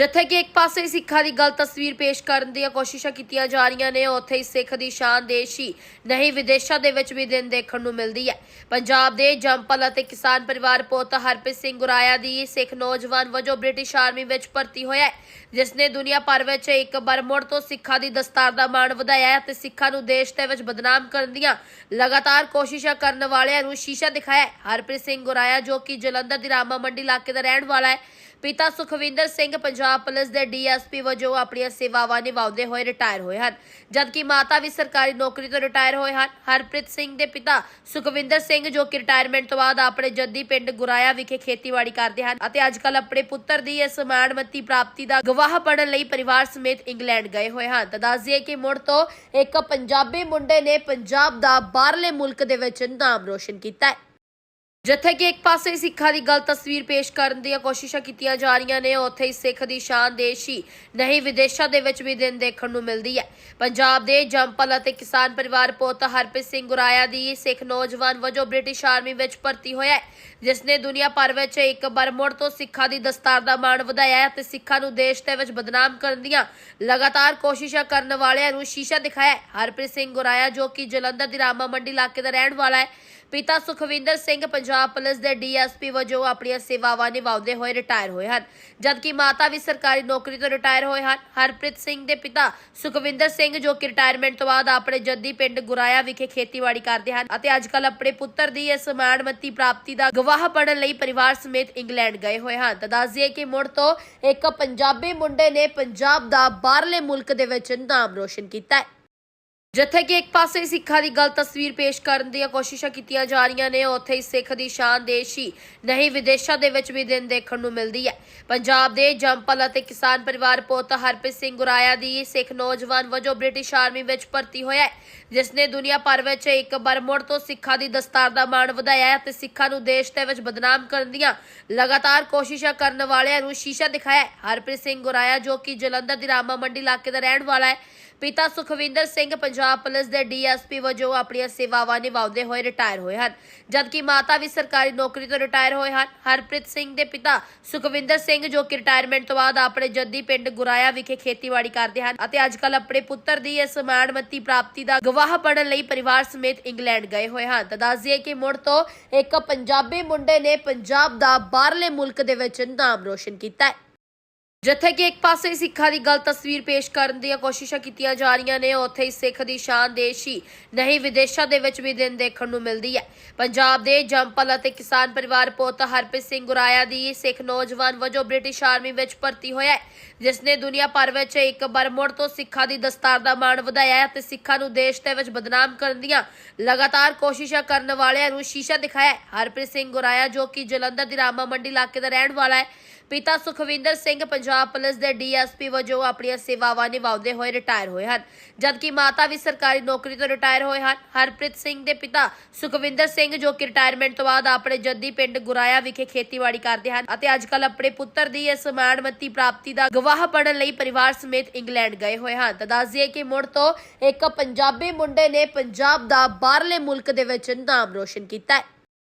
ਜਿੱਥੇ ਕਿ ਇੱਕ ਪਾਸੇ ਸਿੱਖਾਂ ਦੀ ਗਲਤ ਤਸਵੀਰ ਪੇਸ਼ ਕਰਨ ਦੀਆਂ ਕੋਸ਼ਿਸ਼ਾਂ ਕੀਤੀਆਂ ਜਾ ਰਹੀਆਂ ਨੇ, ਉੱਥੇ ਹੀ ਸਿੱਖ ਦੀ ਸ਼ਾਨ ਦੇਸ਼ੀ ਨਹੀਂ ਵਿਦੇਸ਼ਾਂ ਦੇ ਵਿੱਚ ਵੀ ਦਿਨ ਦੇਖਣ ਨੂੰ ਮਿਲਦੀ ਹੈ। ਪੰਜਾਬ ਦੇ ਜੰਪਲ ਅਤੇ ਕਿਸਾਨ ਪਰਿਵਾਰ ਪੁੱਤ ਹਰਪ੍ਰੀਤ ਸਿੰਘ ਗੁਰਾਇਆ ਦੀ ਸਿੱਖ ਨੌਜਵਾਨ ਵਜੋਂ ਬ੍ਰਿਟਿਸ਼ ਆਰਮੀ ਵਿੱਚ ਭਰਤੀ ਹੋਇਆ ਹੈ, ਜਿਸ ਨੇ ਦੁਨੀਆ ਭਰ ਵਿੱਚ ਇੱਕ ਵਾਰ ਮੁੜ ਤੋਂ ਸਿੱਖਾਂ ਦੀ ਦਸਤਾਰ ਦਾ ਮਾਣ ਵਧਾਇਆ ਅਤੇ ਸਿੱਖਾਂ ਨੂੰ ਦੇਸ਼ ਦੇ ਵਿੱਚ ਬਦਨਾਮ ਕਰਨ ਦੀਆਂ ਲਗਾਤਾਰ ਕੋਸ਼ਿਸ਼ਾਂ ਕਰਨ ਵਾਲਿਆਂ ਨੂੰ ਸ਼ੀਸ਼ਾ ਦਿਖਾਇਆ ਹਰਪ੍ਰੀਤ ਸਿੰਘ ਗੁਰਾਇਆ ਜੋ ਕਿ ਜਲੰਧਰ ਦੀ ਰਾਮਾ ਮੰਡੀ ਇਲਾਕੇ ਦਾ ਰਹਿਣ ਵਾਲਾ ਹੈ ਪਿਤਾ ਸੁਖਵਿੰਦਰ ਸਿੰਘ ਪੰਜਾਬ ਪੁਲਿਸ ਦੇ ਡੀਐਸਪੀ ਵਜੋਂ ਆਪਣੀਆਂ ਸੇਵਾਵਾਂ ਨਿਭਾਉਂਦੇ ਹੋਏ ਰਿਟਾਇਰ ਹੋਏ ਹਨ। ਜਦਕਿ ਮਾਤਾ ਵੀ ਸਰਕਾਰੀ ਨੌਕਰੀ ਤੋਂ ਰਿਟਾਇਰ ਹੋਏ ਹਨ। ਹਰਪ੍ਰੀਤ ਸਿੰਘ ਦੇ ਪਿਤਾ ਸੁਖਵਿੰਦਰ ਸਿੰਘ ਜੋ ਕਿ ਰਿਟਾਇਰਮੈਂਟ ਤੋਂ ਬਾਅਦ ਆਪਣੇ ਜੱਦੀ ਪਿੰਡ ਗੁਰਾਇਆ ਵਿਖੇ ਖੇਤੀਬਾੜੀ ਕਰਦੇ ਹਨ ਅਤੇ ਅੱਜ ਅੱਜਕੱਲ ਆਪਣੇ ਪੁੱਤਰ ਦੀ ਇਸ ਮਾਣਮੱਤੀ ਪ੍ਰਾਪਤੀ ਦਾ ਗਵਾਹ ਪੜਨ ਲਈ ਪਰਿਵਾਰ ਸਮੇਤ ਇੰਗਲੈਂਡ ਗਏ ਹੋਏ ਹਨ। ਤਾਂ ਦੱਸ ਦਈਏ ਕਿ ਮੁੜ ਤੋਂ ਇੱਕ ਪੰਜਾਬੀ ਮੁੰਡੇ ਨੇ ਪੰਜਾਬ ਦਾ ਬਾਹਰਲੇ ਮੁਲਕ ਦੇ ਵਿੱਚ ਨਾਮ ਰੋਸ਼ਨ ਕੀਤਾ ਜਿੱਥੇ ਕਿ ਇੱਕ ਪਾਸੇ ਸਿੱਖਾਂ ਦੀ ਗਲਤ ਤਸਵੀਰ ਪੇਸ਼ ਕਰਨ ਦੀਆਂ ਕੋਸ਼ਿਸ਼ਾਂ ਕੀਤੀਆਂ ਜਾ ਰਹੀਆਂ ਨੇ, ਉੱਥੇ ਹੀ ਸਿੱਖ ਦੀ ਸ਼ਾਨ ਦੇਸ਼ੀ, ਨਹੀਂ ਵਿਦੇਸ਼ਾਂ ਦੇ ਵਿੱਚ ਵੀ ਦਿਨ ਦੇਖਣ ਨੂੰ ਮਿਲਦੀ ਹੈ। ਪੰਜਾਬ ਦੇ ਜੰਪਲ ਅਤੇ ਕਿਸਾਨ ਪਰਿਵਾਰ ਪੁੱਤ ਹਰਪ੍ਰੀਤ ਸਿੰਘ ਗੁਰਾਇਆ ਦੀ ਸਿੱਖ ਨੌਜਵਾਨ ਵਜੋਂ ਬ੍ਰਿਟਿਸ਼ ਆਰਮੀ ਵਿੱਚ ਭਰਤੀ ਹੋਇਆ ਹੈ, ਜਿਸ ਨੇ ਦੁਨੀਆ ਭਰ ਵਿੱਚ ਇੱਕ ਵਾਰ ਮੁੜ ਤੋਂ ਸਿੱਖਾਂ ਦੀ ਦਸਤਾਰ ਦਾ ਮਾਣ ਵਧਾਇਆ ਤੇ ਸਿੱਖਾਂ ਨੂੰ ਦੇਸ਼ ਦੇ ਵਿੱਚ ਬਦਨਾਮ ਕਰਨ ਦੀਆਂ ਲਗਾਤਾਰ ਕੋਸ਼ਿਸ਼ਾਂ ਕਰਨ ਵਾਲਿਆਂ ਨੂੰ ਸ਼ੀਸ਼ਾ ਦਿਖਾਇਆ ਹਰਪ੍ਰੀਤ ਸਿੰਘ ਗੁਰਾਇਆ ਜੋ ਕਿ ਜਲੰਧਰ ਦੀ ਰਾਮਾ ਮੰਡੀ ਇਲਾਕੇ ਦਾ ਰਹਿਣ ਵਾਲਾ ਹੈ ਪਿਤਾ ਸੁਖਵਿੰਦਰ ਸਿੰਘ ਪੰਜਾਬ ਪੁਲਿਸ ਦੇ ਡੀਐਸਪੀ ਵਜੋਂ ਆਪਣੀਆਂ ਸੇਵਾਵਾਂ ਨਿਭਾਉਂਦੇ ਹੋਏ ਰਿਟਾਇਰ ਹੋਏ ਹਨ। ਜਦਕਿ ਮਾਤਾ ਵੀ ਸਰਕਾਰੀ ਨੌਕਰੀ ਤੋਂ ਰਿਟਾਇਰ ਹੋਏ ਹਨ। ਹਰਪ੍ਰੀਤ ਸਿੰਘ ਦੇ ਪਿਤਾ ਸੁਖਵਿੰਦਰ ਸਿੰਘ ਜੋ ਕਿ ਰਿਟਾਇਰਮੈਂਟ ਤੋਂ ਬਾਅਦ ਆਪਣੇ ਜੱਦੀ ਪਿੰਡ ਗੁਰਾਇਆ ਵਿਖੇ ਖੇਤੀਬਾੜੀ ਕਰਦੇ ਹਨ ਅਤੇ ਅੱਜ ਅੱਜਕੱਲ ਆਪਣੇ ਪੁੱਤਰ ਦੀ ਇਸ ਮਾਣਮੱਤੀ ਪ੍ਰਾਪਤੀ ਦਾ ਗਵਾਹ ਬਣਨ ਲਈ ਪਰਿਵਾਰ ਸਮੇਤ ਇੰਗਲੈਂਡ ਗਏ ਹੋਏ ਹਨ। ਤਾਂ ਦੱਸ ਦਈਏ ਕਿ ਮੁੜ ਤੋਂ ਇੱਕ ਪੰਜਾਬੀ ਮੁੰਡੇ ਨੇ ਪੰਜਾਬ ਦਾ ਬਾਹਰਲੇ ਮੁਲਕ ਦੇ ਵਿੱਚ ਨਾਮ ਰੋਸ਼ਨ ਕੀਤਾ ਜਿੱਥੇ ਕਿ ਇੱਕ ਪਾਸੇ ਸਿੱਖਾਂ ਦੀ ਗਲਤ ਤਸਵੀਰ ਪੇਸ਼ ਕਰਨ ਦੀਆਂ ਕੋਸ਼ਿਸ਼ਾਂ ਕੀਤੀਆਂ ਜਾ ਰਹੀਆਂ ਨੇ, ਉੱਥੇ ਹੀ ਸਿੱਖ ਦੀ ਸ਼ਾਨ ਦੇਸ਼ੀ, ਨਹੀਂ ਵਿਦੇਸ਼ਾਂ ਦੇ ਵਿੱਚ ਵੀ ਦਿਨ ਦੇਖਣ ਨੂੰ ਮਿਲਦੀ ਹੈ। ਪੰਜਾਬ ਦੇ ਜੰਪਲ ਅਤੇ ਕਿਸਾਨ ਪਰਿਵਾਰ ਪੁੱਤ ਹਰਪ੍ਰੀਤ ਸਿੰਘ ਗੁਰਾਇਆ ਦੀ ਸਿੱਖ ਨੌਜਵਾਨ ਵਜੋਂ ਬ੍ਰਿਟਿਸ਼ ਆਰਮੀ ਵਿੱਚ ਭਰਤੀ ਹੋਇਆ ਹੈ, ਜਿਸ ਨੇ ਦੁਨੀਆ ਭਰ ਵਿੱਚ ਇੱਕ ਵਾਰ ਮੁੜ ਤੋਂ ਸਿੱਖਾਂ ਦੀ ਦਸਤਾਰ ਦਾ ਮਾਣ ਵਧਾਇਆ ਤੇ ਸਿੱਖਾਂ ਨੂੰ ਦੇਸ਼ ਦੇ ਵਿੱਚ ਬਦਨਾਮ ਕਰਨ ਦੀਆਂ ਲਗਾਤਾਰ ਕੋਸ਼ਿਸ਼ਾਂ ਕਰਨ ਵਾਲਿਆਂ ਨੂੰ ਸ਼ੀਸ਼ਾ ਦਿਖਾਇਆ ਹਰਪ੍ਰੀਤ ਸਿੰਘ ਗੁਰਾਇਆ ਜੋ ਕਿ ਜਲੰਧਰ ਦੀ ਰਾਮਾ ਮੰਡੀ ਇਲਾਕੇ ਦਾ ਰਹਿਣ ਵਾਲਾ ਹੈ ਪਿਤਾ ਸੁਖਵਿੰਦਰ ਸਿੰਘ ਪੰਜਾਬ ਪੁਲਿਸ ਦੇ ਡੀਐਸਪੀ ਵਜੋਂ ਆਪਣੀਆਂ ਸੇਵਾਵਾਂ ਨਿਭਾਉਂਦੇ ਹੋਏ ਰਿਟਾਇਰ ਹੋਏ ਹਨ। ਜਦਕਿ ਮਾਤਾ ਵੀ ਸਰਕਾਰੀ ਨੌਕਰੀ ਤੋਂ ਰਿਟਾਇਰ ਹੋਏ ਹਨ। ਹਰਪ੍ਰੀਤ ਸਿੰਘ ਦੇ ਪਿਤਾ ਸੁਖਵਿੰਦਰ ਸਿੰਘ ਜੋ ਕਿ ਰਿਟਾਇਰਮੈਂਟ ਤੋਂ ਬਾਅਦ ਆਪਣੇ ਜੱਦੀ ਪਿੰਡ ਗੁਰਾਇਆ ਵਿਖੇ ਖੇਤੀਬਾੜੀ ਕਰਦੇ ਹਨ ਅਤੇ ਅੱਜ ਅੱਜਕੱਲ ਆਪਣੇ ਪੁੱਤਰ ਦੀ ਇਸ ਮਾਣਮੱਤੀ ਪ੍ਰਾਪਤੀ ਦਾ ਗਵਾਹ ਬਣਨ ਲਈ ਪਰਿਵਾਰ ਸਮੇਤ ਇੰਗਲੈਂਡ ਗਏ ਹੋਏ ਹਨ। ਤਾਂ ਦੱਸ ਦਈਏ ਕਿ ਮੁੜ ਤੋਂ ਇੱਕ ਪੰਜਾਬੀ ਮੁੰਡੇ ਨੇ ਪੰਜਾਬ ਦਾ ਬਾਹਰਲੇ ਮੁਲਕ ਦੇ ਵਿੱਚ ਨਾਮ ਰੋਸ਼ਨ ਕੀਤਾ ਜਿੱਥੇ ਕਿ ਇੱਕ ਪਾਸੇ ਸਿੱਖਾਂ ਦੀ ਗਲਤ ਤਸਵੀਰ ਪੇਸ਼ ਕਰਨ ਦੀਆਂ ਕੋਸ਼ਿਸ਼ਾਂ ਕੀਤੀਆਂ ਜਾ ਰਹੀਆਂ ਨੇ, ਉੱਥੇ ਹੀ ਸਿੱਖ ਦੀ ਸ਼ਾਨ ਦੇਸ਼, ਨਹੀਂ ਵਿਦੇਸ਼ਾਂ ਦੇ ਵਿੱਚ ਵੀ ਦਿਨ ਦੇਖਣ ਨੂੰ ਮਿਲਦੀ ਹੈ। ਪੰਜਾਬ ਦੇ ਜੰਪਲ ਅਤੇ ਕਿਸਾਨ ਪਰਿਵਾਰ ਪੁੱਤ ਹਰਪ੍ਰੀਤ ਸਿੰਘ ਗੁਰਾਇਆ ਦੀ ਸਿੱਖ ਨੌਜਵਾਨ ਵਜੋਂ ਬ੍ਰਿਟਿਸ਼ ਆਰਮੀ ਵਿੱਚ ਭਰਤੀ ਹੋਇਆ ਹੈ, ਜਿਸ ਨੇ ਦੁਨੀਆ ਭਰ ਵਿੱਚ ਇੱਕ ਬਰਮੋੜ ਤੋਂ ਸਿੱਖਾਂ ਦੀ ਦਸਤਾਰ ਦਾ ਮਾਣ ਵਧਾਇਆ ਅਤੇ ਸਿੱਖਾਂ ਨੂੰ ਦੇਸ਼ ਦੇ ਵਿੱਚ ਬਦਨਾਮ ਕਰਨ ਦੀਆਂ ਲਗਾਤਾਰ ਕੋਸ਼ਿਸ਼ਾਂ ਕਰਨ ਵਾਲਿਆਂ ਨੂੰ ਸ਼ੀਸ਼ਾ ਦਿਖਾਇਆ ਹਰਪ੍ਰੀਤ ਸਿੰਘ ਗੁਰਾਇਆ ਜੋ ਕਿ ਜਲੰਧਰ ਦੀ ਰਾਮਾ ਮੰਡੀ ਇਲਾਕੇ ਦਾ ਰਹਿਣ ਵਾਲਾ ਹੈ ਪਿਤਾ ਸੁਖਵਿੰਦਰ ਸਿੰਘ ਪੰਜਾਬ ਪੁਲਿਸ ਦੇ ਡੀਐਸਪੀ ਵਜੋਂ ਆਪਣੀਆਂ ਸੇਵਾਵਾਂ ਨਿਭਾਉਂਦੇ ਹੋਏ ਰਿਟਾਇਰ ਹੋਏ ਹਨ। ਜਦਕਿ ਮਾਤਾ ਵੀ ਸਰਕਾਰੀ ਨੌਕਰੀ ਤੋਂ ਰਿਟਾਇਰ ਹੋਏ ਹਨ। ਹਰਪ੍ਰੀਤ ਸਿੰਘ ਦੇ ਪਿਤਾ ਸੁਖਵਿੰਦਰ ਸਿੰਘ ਜੋ ਕਿ ਰਿਟਾਇਰਮੈਂਟ ਤੋਂ ਬਾਅਦ ਆਪਣੇ ਜੱਦੀ ਪਿੰਡ ਗੁਰਾਇਆ ਵਿਖੇ ਖੇਤੀਬਾੜੀ ਕਰਦੇ ਹਨ ਅਤੇ ਅੱਜਕੱਲ ਆਪਣੇ ਪੁੱਤਰ ਦੀ ਇਸ ਮਾਣਮੱਤੀ ਪ੍ਰਾਪਤੀ ਦਾ ਗਵਾਹ ਬਣਨ ਲਈ ਪਰਿਵਾਰ ਸਮੇਤ ਇੰਗਲੈਂਡ ਗਏ ਹੋਏ ਹਨ। ਤਾਂ ਦੱਸ ਦਈਏ ਕਿ ਮੁੜ ਤੋਂ ਇੱਕ ਪੰਜਾਬੀ ਮੁੰਡੇ ਨੇ ਪੰਜਾਬ ਦਾ ਬਾਹਰਲੇ ਮੁਲਕ ਦੇ ਵਿੱਚ ਨਾਮ ਰੋਸ਼ਨ ਕੀਤਾ ਹੈ।